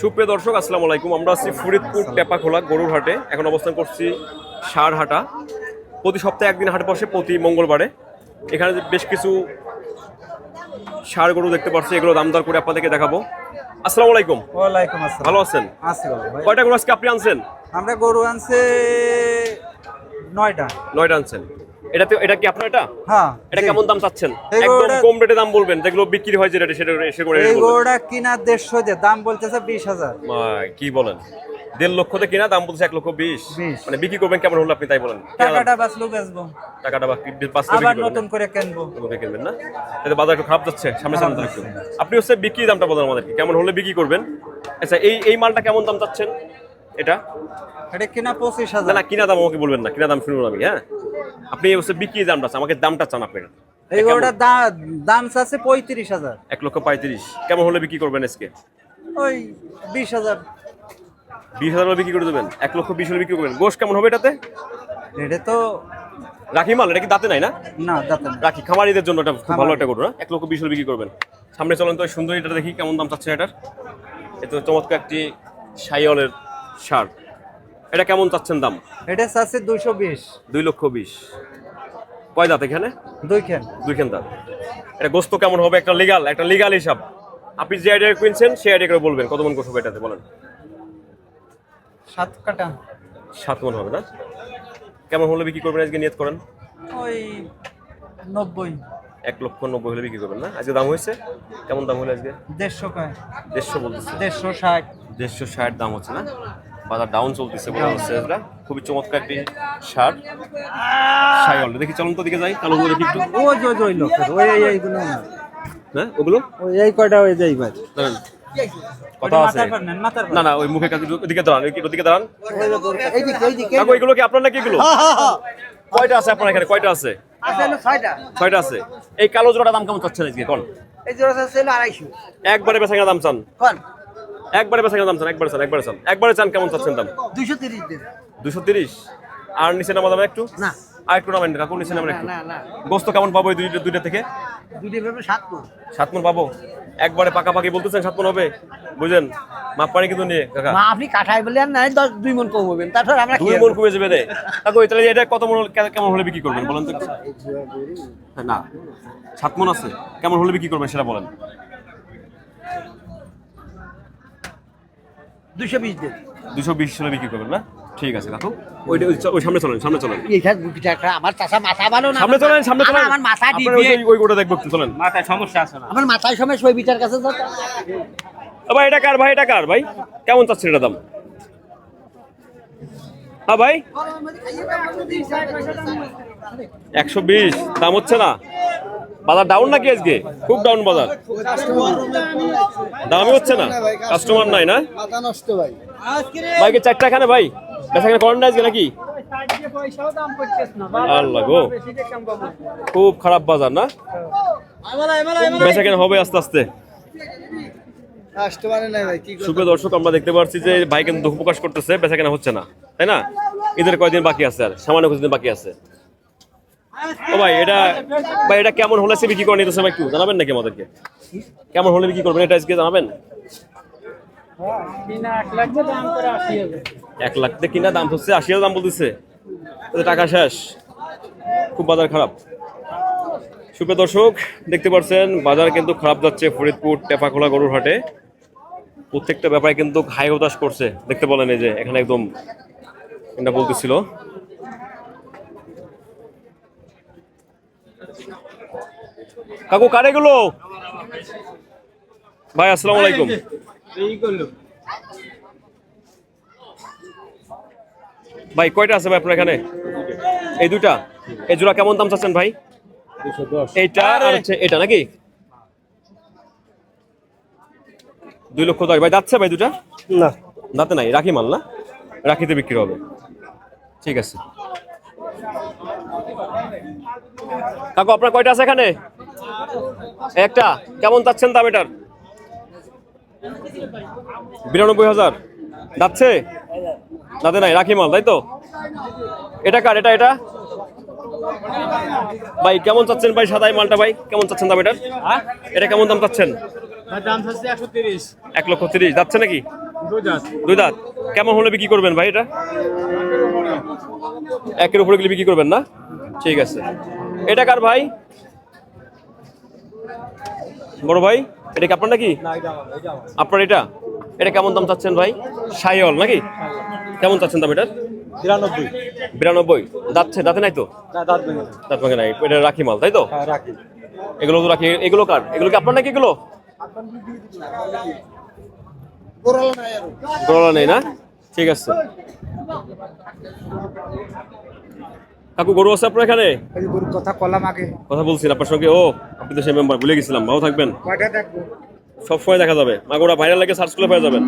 সুপ্রিয় দর্শক আসসালামু আলাইকুম। আমরা আছি ফরিদপুর টেপাখোলা গরুর হাটে এখন অবস্থান করছি সার হাটা প্রতি সপ্তাহে একদিন হাট বসে প্রতি মঙ্গলবারে। এখানে বেশ কিছু সার গরু দেখতে পাচ্ছি এগুলো দাম দর করে আপনাদেরকে দেখাবো। আসসালামু আলাইকুম। ওয়ালাইকুম আসসালাম। ভালো আছেন? আছি কয়টা গরু আজকে আপনি আনছেন? আমরা গরু আনছে নয়টা। নয়টা আনছেন। এটাতে এটা কি আপনার এটা? হ্যাঁ এটা কেমন দাম চাচ্ছেন? একদম কম রেটে দাম বলবেন যেগুলো বিক্রি হয় যে রেটে সেটা সে করে এই গরুটা কিনা দেড়শো দিয়ে দাম বলতেছে বিশ হাজার। মাই, কি বলেন? দেড় লক্ষতে কিনা দাম বলছে এক লক্ষ বিশ। মানে বিক্রি করবেন কেমন হলো আপনি তাই বলেন? টাকাটা বাঁচলো বেচবো। টাকাটা বা পাঁচটা আবার নতুন করে কিনবো। কিনবেন না? এটা বাজার একটু খারাপ যাচ্ছে সামনে সামনে আপনি হচ্ছে বিক্রি দামটা বলেন আমাদেরকে কেমন হলে বিক্রি করবেন? আচ্ছা এই এই মালটা কেমন দাম চাচ্ছেন? এটা? এটা কিনা পঁচিশ হাজার। না কিনা দাম আমাকে বলবেন না কিনা দাম শুনুন আমি হ্যাঁ? আপনি হচ্ছে বিক্রি দামটা চান, আমাকে দামটা চান আপনি। এই গরুটার দাম চাচ্ছে পঁয়ত্রিশ হাজার। এক লক্ষ পঁয়ত্রিশ কেমন হলে বিক্রি করবেন আজকে? ওই বিশ হাজার। বিশ হাজার বিক্রি করে দেবেন এক লক্ষ বিশ হলে বিক্রি করবেন। গোশ কেমন হবে এটাতে? এটা তো রাখি মাল এটা কি দাঁতে নাই না? না দাঁতেন রাখি খামারিদের জন্য এটা খুব ভালো একটা গরু না? এক লক্ষ বিশ হলে বিক্রি করবেন। সামনে চলেন তো সুন্দর এটা দেখি কেমন দাম চাচ্ছে এটার। এ তো চমৎকার একটি সাইওয়ালের সার এটা কেমন চাচ্ছেন দাম? এটা চাচ্ছে দুইশো বিশ। দুই লক্ষ বিশ। কয় দাঁত এখানে? দুই খেন দুইখান দাঁত। এটা গোস্ত কেমন হবে? একটা লিগাল একটা লিগাল হিসাব। আপনি যে আইডিয়া কিনছেন সেই আইডিয়া করে বলবেন। কত মন গোস্ত হবে এটাতে বলেন। সাত কাটা। সাত মন হবে না? কেমন হলে বিক্রি করবেন আজকে? নিয়ত করেন। ওই নব্বই। এক লক্ষ নব্বই হলে বিক্রি করবেন না? আজকে দাম হয়েছে? কেমন দাম হলে আজকে? দেড়শো কয়। দেড়শো বলতেছে। দেড়শো ষাট। দেড়শো ষাট দাম হচ্ছে না? বাজার ডাউন চলতেছে বলা হচ্ছে এটা খুবই চমৎকার একটি শার্ট সাইওয়াল দেখি চলুন তো দিকে যাই। কালো দেখি একটু ওই ওই ওই লোকের ওই এই এইগুলো না। হ্যাঁ ওগুলো? ওই এই কয়টা ওই যাই ভাই দাঁড়ান। কথা আছে। না না ওই মুখে কাছে দিকে দাঁড়ান ওই দিকে দাঁড়ান। কাকু এগুলো কি আপনার নাকি এগুলো? কয়টা আছে আপনার এখানে? কয়টা আছে? কয়টা আছে। এই কালো জোড়াটা দাম কেমন চাচ্ছেন আজকে? কোন? একবারে বেচা কেনা দাম চান? একবারে বেচা দাম চান? একবারে চান একবারে চান। একবারে চান কেমন চাচ্ছেন দাম? দুশো তিরিশ আর নিচে নামা দাম একটু? না। আর একটু নামেন কাকু নিচে নামেন একটু। না, না। গোস্ত কেমন পাবো এই দুইটা দুইটা থেকে সাত মন পাবো? একবারে পাকাপাকি বলতেছেন সাত মন হবে? বুঝলেন মাপ পানি কিন্তু নিয়ে কাকা। মা আপনি কাঠাই বলে আর নাই দশ দুই মন কম হবেন তারপর আমরা দুই মন কমে যাবে রে। কাকু তাহলে এটা কত মন কেমন হলে বিক্রি করবেন? বলেন তো না। সাত মন আছে। কেমন হলে বিক্রি করবেন সেটা বলেন। দুশো বিশ দিন। দুশো বিশ হলে বিক্রি করবেন না? ঠিক আছে কাকু। ওই ওই- ওই সামনে চলেন সামনে চলেন। এইখানে দুপিটা আমার চাষা মাথা ভালো না। সামনে চলেন সামনে চলেন। আমার মাথা আপনার ওই ওই গোটা দেখব একটু চলেন। আমার মাথায় সময় সই বিটার কাছে যাও। ভাই এটা কার ভাই এটা কার ভাই? কেমন চাচ্ছেন এটা দাম? হ্যাঁ ভাই? একশো বিশ দাম হচ্ছে না? বাজার ডাউন নাকি আজকে? খুব ডাউন বাজার। দামই হচ্ছে না। কাস্টমার নাই না? ভাই, কি চারটা এখানে ভাই? বেচাখানে করেন আজকে নাকি? খুব খারাপ বাজার না? বেচাকেনা হবে আস্তে আস্তে। দর্শক, আমরা দেখতে পাচ্ছি যে ভাই কিন্তু প্রকাশ করতেছে, বেচা কেনা হচ্ছে না। তাই না? ঈদের কয়দিন বাকি আছে আর? সামান্য কিছুদিন বাকি আছে। ও ভাই, এটা ভাই, এটা কেমন হলে সে বিক্রি করে নিতেছে ভাই একটু জানাবেন নাকি আমাদেরকে? কেমন হলে বিক্রি করবেন এটা আজকে জানাবেন? এক লাখ দিয়ে কিনা দাম হচ্ছে আশি হাজার দাম বলতেছে। টাকা শেষ। খুব বাজার খারাপ। সুপ্রিয় দর্শক, দেখতে পাচ্ছেন, বাজার কিন্তু খারাপ যাচ্ছে ফরিদপুর টেপাখোলা গরুর হাটে। প্রত্যেকটা ব্যাপারে কিন্তু হাই হতাশ করছে। দেখতে বলেন এই যে, এখানে একদম এটা বলতেছিল। কাকু কারে গুলো? ভাই আসসালামু আলাইকুম। ভাই কয়টা আছে ভাই আপনার এখানে? এই দুইটা? এই জোড়া কেমন দাম চাচ্ছেন ভাই? এইটা আর হচ্ছে এটা নাকি? দুই লক্ষ দশ। ভাই যাচ্ছে ভাই দুটা না। দাঁতে নাই রাখি মাল না? রাখিতে বিক্রি হবে। ঠিক আছে। কাকু আপনার কয়টা আছে এখানে? একটা। কেমন চাচ্ছেন দাম এটার? বিরানব্বই হাজার। যাচ্ছে? দাঁতে নাই রাখি মাল তাই তো? এটা কার এটা এটা? ভাই কেমন চাচ্ছেন ভাই সাদাই মালটা ভাই? কেমন চাচ্ছেন দাম এটার? এটা কেমন দাম চাচ্ছেন? এক লক্ষ তিরিশ। যাচ্ছে নাকি? দুই দাঁত। কেমন হলে বিক্রি করবেন ভাই এটা? একের উপরে গেলে বিক্রি করবেন না? ঠিক আছে। এটা কার ভাই? বড় ভাই এটা কি আপনার নাকি? আপনার এটা? এটা কেমন দাম চাচ্ছেন ভাই? সাইল নাকি? কেমন চাচ্ছেন দাম এটার? বিরানব্বই। বিরানব্বই। দাঁতছে দাঁতে নাই তো? দাঁত ভেঙে নাই। এটা রাখি মাল তাই তো? হ্যাঁ এগুলো তো রাখি এগুলো কার? এগুলো কি আপনার নাকি এগুলো? গরলা নেই না? ঠিক আছে। কাকু গরু আছে আপনার এখানে? গরুর কথা কলাম আগে। কথা বলছেন আপনার সঙ্গে। ও আপনি তো সেই মেম্বার ভুলে গেছিলাম। ভালো থাকবেন। সব সময় দেখা যাবে। মাগুরা ভাইরাল লাগে সার্চ করে পেয়ে যাবেন।